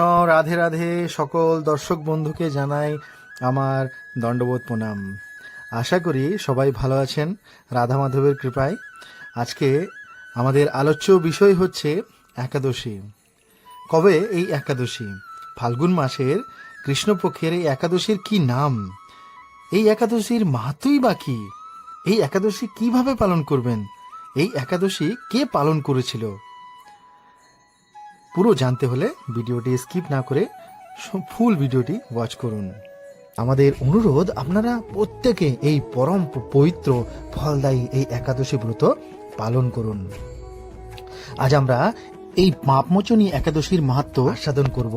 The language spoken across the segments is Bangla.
রাধে রাধে, সকল দর্শক বন্ধুকে জানাই আমার দণ্ডবোধ প্রণাম। আশা করি সবাই ভালো আছেন, রাধা মাধবের কৃপায়। আজকে আমাদের আলোচ্য বিষয় হচ্ছে একাদশী। কবে এই একাদশী? ফাল্গুন মাসের কৃষ্ণপক্ষের এই একাদশীর কি নাম? এই একাদশীর মাহাত্মই বা কি? এই একাদশী কীভাবে পালন করবেন? এই একাদশী কে পালন করেছিল? পুরো জানতে হলে ভিডিওটি স্কিপ না করে ফুল ভিডিওটি ওয়াচ করুন। আমাদের অনুরোধ, আপনারা প্রত্যেকে এই পরম পবিত্র, ফলদায়ী এই একাদশী ব্রত পালন করুন। আজ আমরা এই পাপমোচনী একাদশীর মাহাত্ম আস্বাদন করব।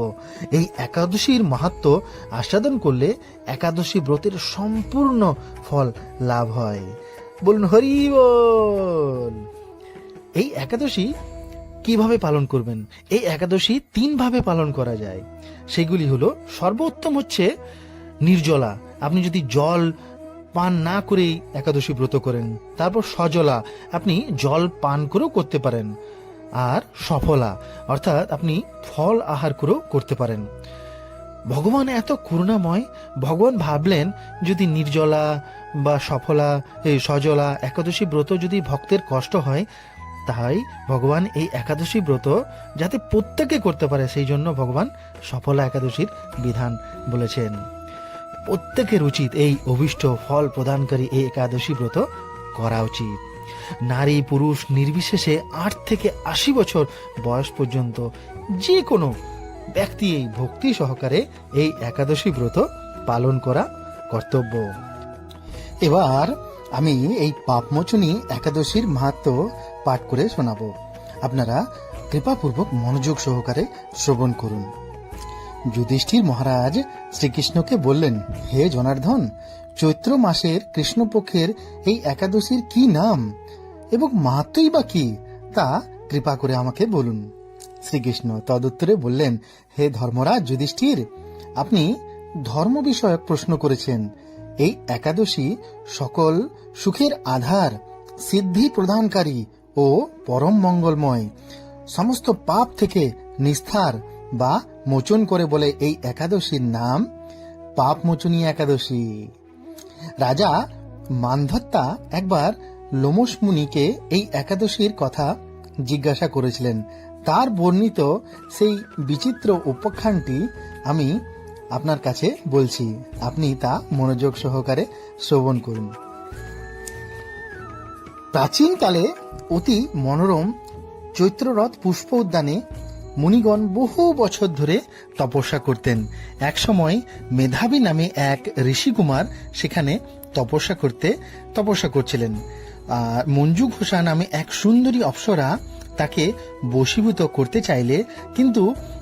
এই একাদশীর মাহাত্ম আস্বাদন করলে একাদশী ব্রতের সম্পূর্ণ ফল লাভ হয়। বলুন, হরি এই একাদশী কীভাবে পালন করবেন? এই একাদশী তিন ভাবে পালন করা যায়। সেগুলি হলো, সর্বোত্তম হচ্ছে নির্জলা। আপনি যদি জল পান না করেই একাদশী ব্রত করেন, তারপর সজলা। আপনি জল পান করেও করতে পারেন। আর সফলা, অর্থাৎ আপনি ফল আহার করেও করতে পারেন। ভগবান এত করুণাময়, ভগবান ভাবলেন যদি নির্জলা বা সফলা সজলা, একাদশী ব্রত যদি ভক্তের কষ্ট হয় তাই ভগবান এই একাদশী ব্রত যাতে প্রত্যেকে করতে পারে, সেই জন্য ভগবান সফলা একাদশীর বিধান বলেছেন। প্রত্যেকের উচিত এই অভিষ্ট ফল প্রদানকারী এই একাদশী ব্রত করা উচিত। নারী, পুরুষ নির্বিশেষে আট থেকে আশি বছর বয়স পর্যন্ত যে কোনো ব্যক্তি এই ভক্তি সহকারে এই একাদশী ব্রত পালন করা কর্তব্য। এবার আমি এই পাপমোচনী একাদশীর মাহাত্ম পাঠ করে শোনাব। আপনারা কৃপাপূর্বক মনোযোগ সহকারে শ্রবণ করুন। যুধিষ্ঠির মহারাজ শ্রীকৃষ্ণকে বললেন, হে জনার্দন, চৈত্র মাসের কৃষ্ণপক্ষের এই একাদশীর কি নাম এবং মাহাত্মই বা কি? তা কৃপা করে আমাকে বলুন। শ্রীকৃষ্ণ তদুত্তরে বললেন, হে ধর্মরাজ যুধিষ্ঠির, আপনি ধর্ম বিষয়ক প্রশ্ন করেছেন। এই একাদশী সকল সুখের আধার, সিদ্ধি প্রদানকারী ও পরম মঙ্গলময়। সমস্ত পাপ থেকে নিস্তার বা মোচন করে বলে এই একাদশীর নাম পাপ মোচনী একাদশী। রাজা মানধত্তা একবার লোমস মুনিকে এই একাদশীর কথা জিজ্ঞাসা করেছিলেন। তার বর্ণিত সেই বিচিত্র উপাখ্যানটি আমি আপনার কাছে বলছি, আপনি তা মনোযোগ সহকারে শ্রবণ করুন। প্রাচীনকালে অতি মনোরম চৈত্ররথ পুষ্প উদ্যানে মুনিগণ বহু বছর ধরে তপস্যা করতেন। একসময় মেধাবী নামে এক ঋষিকুমার সেখানে তপস্যা করতে তপস্যা করছিলেন। আর মঞ্জু ঘোষা নামে এক সুন্দরী অপ্সরা তাকে বশীভূত করতে চাইলে কিন্তু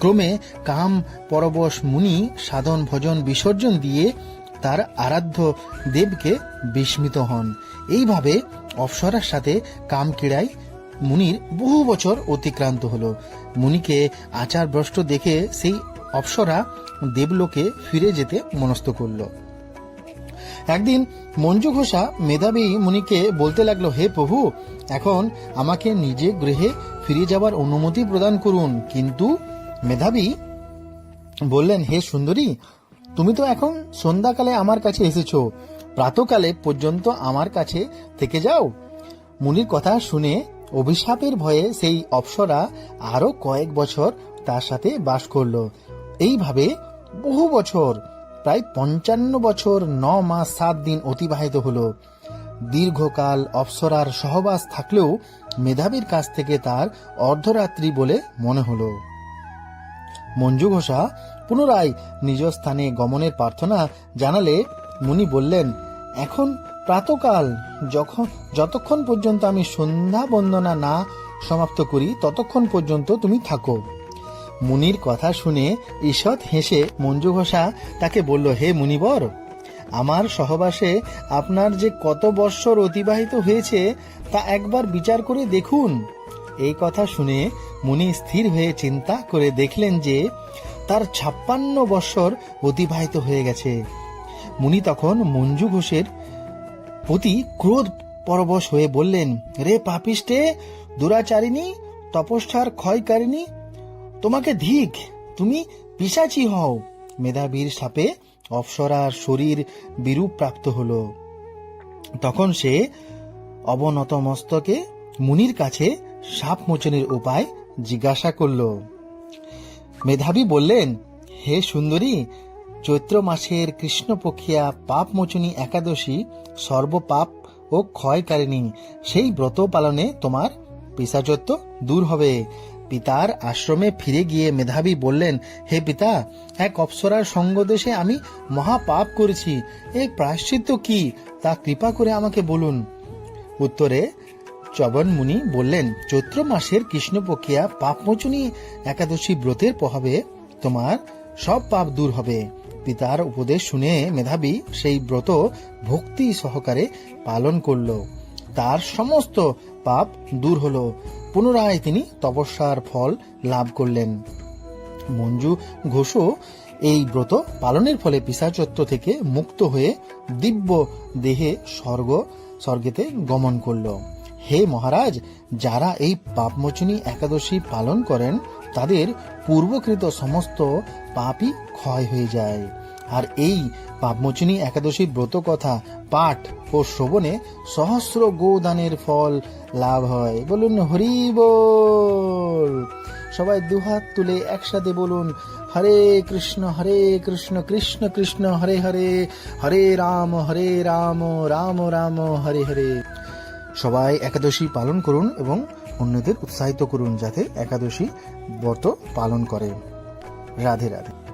ক্রমে কাম পরবশ মুনি সাধন ভজন বিসর্জন দিয়ে তার আরাধ্য দেবকে বিস্মিত হন। এইভাবে অপ্সরার সাথে কাম ক্রীড়ায় মুনির বহু বছর অতিক্রান্ত হলো। মুনিকে আচার ভ্রষ্ট দেখে সেই অপ্সরা দেবলোকে ফিরে যেতে মনস্থ করল। একদিন মঞ্জু ঘোষা মেধাবী মুনিকে বলতে লাগল, হে প্রভু, এখন আমাকে নিজে গৃহে ফিরে যাবার অনুমতি প্রদান করুন, কিন্তু মেধাবী? বললেন, হে সুন্দরী, তুমি তো এখন সন্ধ্যাকালে আমার কাছে এসেছ। প্রাতকালে পর্যন্ত আমার কাছে থেকে যাও। মুনির কথা শুনে অভিশাপের ভয়ে সেই অপ্সরা আরও কয়েক বছর তার সাথে বাস করল। এইভাবে বহু বছর, প্রায় পঞ্চান্ন বছর ন মাস সাত দিন অতিবাহিত হলো। দীর্ঘকাল অপ্সরার সহবাস থাকলেও মেধাবীর কাছ থেকে তার অর্ধরাত্রি বলে মনে হলো। মঞ্জু ঘোষা পুনরায় নিজ স্থানে গমনের প্রার্থনা জানালে মুনি বললেন, এখন প্রাতকাল, যখন যতক্ষণ পর্যন্ত আমি সন্ধ্যা বন্দনা না সমাপ্ত করি, ততক্ষণ পর্যন্ত তুমি থাকো। মুনির কথা শুনে ঈষৎ হেসে মঞ্জু ঘোষা তাকে বলল, হে মুনিবর, আমার সহবাসে আপনার যে কত বৎসর অতিবাহিত হয়েছে, তা একবার বিচার করে দেখুন। এই কথা শুনে মুনি স্থির হয়ে চিন্তা করে দেখলেন যে তার ছাপ্পান্ন বৎসর অতিবাহিত হয়ে গেছে। মুনি তখন মঞ্জু ঘোষের প্রতি ক্রোধ পরবশ হয়ে বললেন, রে পাপিষ্টে, দুরাচারিণী, তপস্যার ক্ষয়কারিণী, তোমাকে ধিক, তুমি পিসাচি হও। মেধাবীর সাপে অপসরার শরীর বিরূপ প্রাপ্ত হল। তখন সে অবনত মস্তকে মুনির কাছে সাপ মোচনের উপায় জিজ্ঞাসা করল। মেধাবী বললেন, হে সুন্দরী, চৈত্র মাসের কৃষ্ণপক্ষিয়া পাপ মোচনী একাদশী সর্বপাপ ও ক্ষয়কারিণী, সেই ব্রত পালনে তোমার পিসাচত্ব দূর হবে। পিতার আশ্রমে ফিরে গিয়ে মেধাবী বললেন, হে পিতা, এক অপ্সরার সঙ্গদেশে আমি মহাপাপ করেছি এই প্রায়শ্চিত্ত কি, তা কৃপা করে আমাকে বলুন। উত্তরে চবন মুনি বললেন, চৈত্র মাসের কৃষ্ণপক্ষিয়া পাপমোচনী একাদশী ব্রতের প্রভাবে তোমার সব পাপ দূর হবে। পিতার উপদেশ শুনে মেধাবী সেই ব্রত ভক্তি সহকারে পালন করল। তার সমস্ত পাপ দূর হলো। পুনরায় তিনি তপস্যার ফল লাভ করলেন। মঞ্জু ঘোষও এই ব্রত পালনের ফলে পিসাচত্ব থেকে মুক্ত হয়ে দিব্য দেহে স্বর্গ, স্বর্গেতে গমন করল। হে মহারাজ, যারা এই পাপমোচনী একাদশী পালন করেন, তাদের পূর্বকৃত সমস্ত পাপই ক্ষয় হয়ে যায়। আর এই পাপমোচনী একাদশী ব্রত কথা, পাঠ ও শ্রবণে সহস্র গোদানের ফল লাভ হয়। বলুন, হরি বল। সবাই দুহাত তুলে একসাথে বলুন, হরে কৃষ্ণ হরে কৃষ্ণ কৃষ্ণ কৃষ্ণ, হরে হরে হরে রাম হরে রাম রাম রাম, হরে হরে। সবাই একাদশী পালন করুন এবং অন্যদের উৎসাহিত করুন যাতে একাদশী ব্রত পালন করে। রাধে রাধে।